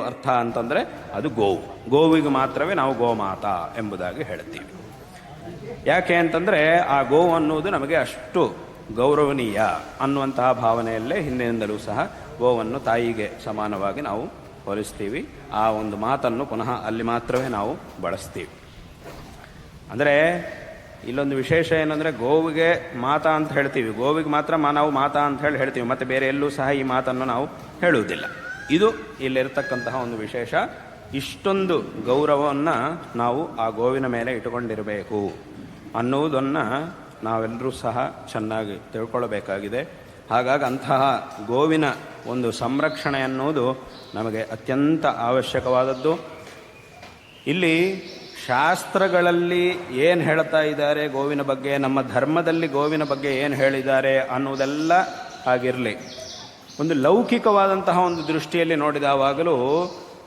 ಅರ್ಥ ಅಂತಂದ್ರೆ ಅದು ಗೋವು. ಗೋವಿಗೆ ಮಾತ್ರವೇ ನಾವು ಗೋಮಾತ ಎಂಬುದಾಗಿ ಹೇಳ್ತೀವಿ ಯಾಕೆ ಅಂತಂದ್ರೆ ಆ ಗೋವು ಅನ್ನುವುದು ನಮಗೆ ಅಷ್ಟು ಗೌರವನೀಯ ಅನ್ನುವಂತಹ ಭಾವನೆಯಲ್ಲೇ ಹಿಂದಿನಿಂದಲೂ ಸಹ ಗೋವನ್ನು ತಾಯಿಗೆ ಸಮಾನವಾಗಿ ನಾವು ಹೋಲಿಸ್ತೀವಿ ಆ ಒಂದು ಮಾತನ್ನು ಪುನಃ ಅಲ್ಲಿ ಮಾತ್ರವೇ ನಾವು ಬಳಸ್ತೀವಿ. ಅಂದರೆ ಇಲ್ಲೊಂದು ವಿಶೇಷ ಏನಂದರೆ ಗೋವಿಗೆ ಮಾತ ಅಂತ ಹೇಳ್ತೀವಿ. ಗೋವಿಗೆ ಮಾತ್ರ ನಾವು ಮಾತಾ ಅಂತ ಹೇಳಿ ಹೇಳ್ತೀವಿ. ಮತ್ತು ಬೇರೆ ಎಲ್ಲೂ ಸಹ ಈ ಮಾತನ್ನು ನಾವು ಹೇಳುವುದಿಲ್ಲ. ಇದು ಇಲ್ಲಿರ್ತಕ್ಕಂತಹ ಒಂದು ವಿಶೇಷ. ಇಷ್ಟೊಂದು ಗೌರವವನ್ನು ನಾವು ಆ ಗೋವಿನ ಮೇಲೆ ಇಟ್ಟುಕೊಂಡಿರಬೇಕು ಅನ್ನುವುದನ್ನು ನಾವೆಲ್ಲರೂ ಸಹ ಚೆನ್ನಾಗಿ ತಿಳ್ಕೊಳ್ಬೇಕಾಗಿದೆ. ಹಾಗಾಗಿ ಅಂತಹ ಗೋವಿನ ಒಂದು ಸಂರಕ್ಷಣೆ ಅನ್ನುವುದು ನಮಗೆ ಅತ್ಯಂತ ಅವಶ್ಯಕವಾದದ್ದು. ಇಲ್ಲಿ ಶಾಸ್ತ್ರಗಳಲ್ಲಿ ಏನು ಹೇಳ್ತಾ ಇದ್ದಾರೆ ಗೋವಿನ ಬಗ್ಗೆ, ನಮ್ಮ ಧರ್ಮದಲ್ಲಿ ಗೋವಿನ ಬಗ್ಗೆ ಏನು ಹೇಳಿದ್ದಾರೆ ಅನ್ನುವುದೆಲ್ಲ ಹಾಗಿರಲಿ ಒಂದು ಲೌಕಿಕವಾದಂತಹ ಒಂದು ದೃಷ್ಟಿಯಲ್ಲಿ ನೋಡಿದವಾಗಲೂ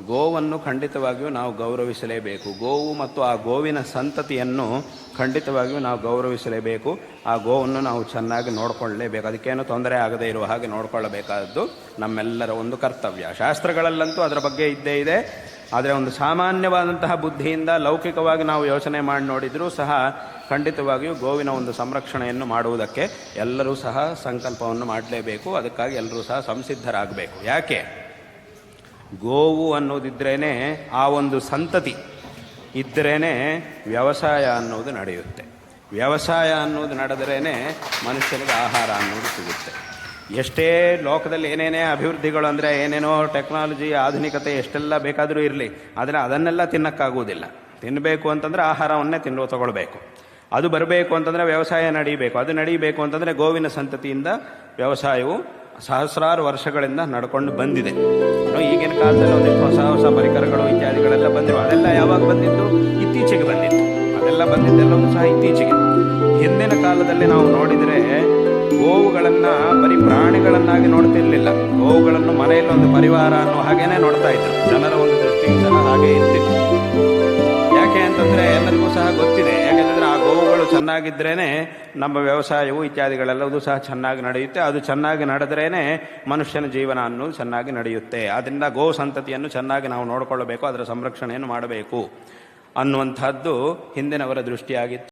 ಗೋವನ್ನು ಖಂಡಿತವಾಗಿಯೂ ನಾವು ಗೌರವಿಸಲೇಬೇಕು. ಗೋವು ಮತ್ತು ಆ ಗೋವಿನ ಸಂತತಿಯನ್ನು ಖಂಡಿತವಾಗಿಯೂ ನಾವು ಗೌರವಿಸಲೇಬೇಕು. ಆ ಗೋವನ್ನು ನಾವು ಚೆನ್ನಾಗಿ ನೋಡಿಕೊಳ್ಳಲೇಬೇಕು. ಅದಕ್ಕೇನು ತೊಂದರೆ ಆಗದೇ ಇರುವ ಹಾಗೆ ನೋಡಿಕೊಳ್ಳಬೇಕಾದದ್ದು ನಮ್ಮೆಲ್ಲರ ಒಂದು ಕರ್ತವ್ಯ. ಶಾಸ್ತ್ರಗಳಲ್ಲಂತೂ ಅದರ ಬಗ್ಗೆ ಇದ್ದೇ ಇದೆ. ಆದರೆ ಒಂದು ಸಾಮಾನ್ಯವಾದಂತಹ ಬುದ್ಧಿಯಿಂದ ಲೌಕಿಕವಾಗಿ ನಾವು ಯೋಚನೆ ಮಾಡಿ ನೋಡಿದರೂ ಸಹ ಖಂಡಿತವಾಗಿಯೂ ಗೋವಿನ ಒಂದು ಸಂರಕ್ಷಣೆಯನ್ನು ಮಾಡುವುದಕ್ಕೆ ಎಲ್ಲರೂ ಸಹ ಸಂಕಲ್ಪವನ್ನು ಮಾಡಲೇಬೇಕು. ಅದಕ್ಕಾಗಿ ಎಲ್ಲರೂ ಸಹ ಸಂಸಿದ್ಧರಾಗಬೇಕು. ಯಾಕೆ? ಗೋವು ಅನ್ನೋದಿದ್ರೇ ಆ ಒಂದು ಸಂತತಿ. ಇದ್ದರೇ ವ್ಯವಸಾಯ ಅನ್ನೋದು ನಡೆಯುತ್ತೆ. ವ್ಯವಸಾಯ ಅನ್ನೋದು ನಡೆದ್ರೇ ಮನುಷ್ಯನಿಗೆ ಆಹಾರ ಅನ್ನೋದು ಸಿಗುತ್ತೆ. ಎಷ್ಟೇ ಲೋಕದಲ್ಲಿ ಏನೇನೇ ಅಭಿವೃದ್ಧಿಗಳು ಅಂದರೆ ಏನೇನೋ ಟೆಕ್ನಾಲಜಿ ಆಧುನಿಕತೆ ಎಷ್ಟೆಲ್ಲ ಬೇಕಾದರೂ ಇರಲಿ, ಆದರೆ ಅದನ್ನೆಲ್ಲ ತಿನ್ನಕ್ಕಾಗುವುದಿಲ್ಲ. ತಿನ್ನಬೇಕು ಅಂತಂದರೆ ಆಹಾರವನ್ನೇ ತಿನ್ನುವ, ತಗೊಳ್ಬೇಕು. ಅದು ಬರಬೇಕು ಅಂತಂದರೆ ವ್ಯವಸಾಯ ನಡೀಬೇಕು. ಅದು ನಡೀಬೇಕು ಅಂತಂದರೆ ಗೋವಿನ ಸಂತತಿಯಿಂದ ವ್ಯವಸಾಯವು ಸಹಸ್ರಾರು ವರ್ಷಗಳಿಂದ ನಡ್ಕೊಂಡು ಬಂದಿದೆ. ಈಗಿನ ಕಾಲದಲ್ಲಿ ಒಂದಿಷ್ಟು ಹೊಸ ಹೊಸ ಪರಿಕರಗಳು, ಇತ್ಯಾದಿಗಳೆಲ್ಲ ಬಂದಿವೆ. ಅದೆಲ್ಲ ಯಾವಾಗ ಬಂದಿತ್ತು? ಇತ್ತೀಚೆಗೆ ಬಂದಿತ್ತು. ಅದೆಲ್ಲ ಬಂದಿದ್ದೆಲ್ಲವೂ ಸಹ ಇತ್ತೀಚೆಗೆ. ಹಿಂದಿನ ಕಾಲದಲ್ಲಿ ನಾವು ನೋಡಿದರೆ ಗೋವುಗಳನ್ನು, ಬರೀ ಪ್ರಾಣಿಗಳನ್ನಾಗಿ ನೋಡ್ತಿರ್ಲಿಲ್ಲ. ಗೋವುಗಳನ್ನು ಮನೆಯಲ್ಲಿ ಒಂದು ಪರಿವಾರ ಅನ್ನೋ ಹಾಗೇನೆ ನೋಡ್ತಾ ಇದ್ರು. ಜನರ ಒಂದು ದೃಷ್ಟಿಯಿಂದ ಜನ ಹಾಗೆ ಇರ್ತಿತ್ತು. ಯಾಕೆ ಅಂತಂದ್ರೆ ಎಲ್ಲರಿಗೂ ಸಹ ಗೊತ್ತಿದೆ. ಯಾಕೆಂದ್ರೆ ಆ ಗೋವುಗಳು ಚೆನ್ನಾಗಿದ್ರೇನೆ ನಮ್ಮ ವ್ಯವಸಾಯವು ಇತ್ಯಾದಿಗಳೆಲ್ಲವೂ ಸಹ ಚೆನ್ನಾಗಿ ನಡೆಯುತ್ತೆ. ಅದು ಚೆನ್ನಾಗಿ ನಡೆದ್ರೇ ಮನುಷ್ಯನ ಜೀವನ ಅನ್ನೋದು ಚೆನ್ನಾಗಿ ನಡೆಯುತ್ತೆ. ಅದರಿಂದ ಗೋ ಸಂತತಿಯನ್ನು ಚೆನ್ನಾಗಿ ನಾವು ನೋಡಿಕೊಳ್ಳಬೇಕು ಅದರ ಸಂರಕ್ಷಣೆಯನ್ನು ಮಾಡಬೇಕು ಅನ್ನುವಂಥದ್ದು ಹಿಂದಿನವರ ದೃಷ್ಟಿಯಾಗಿತ್ತು.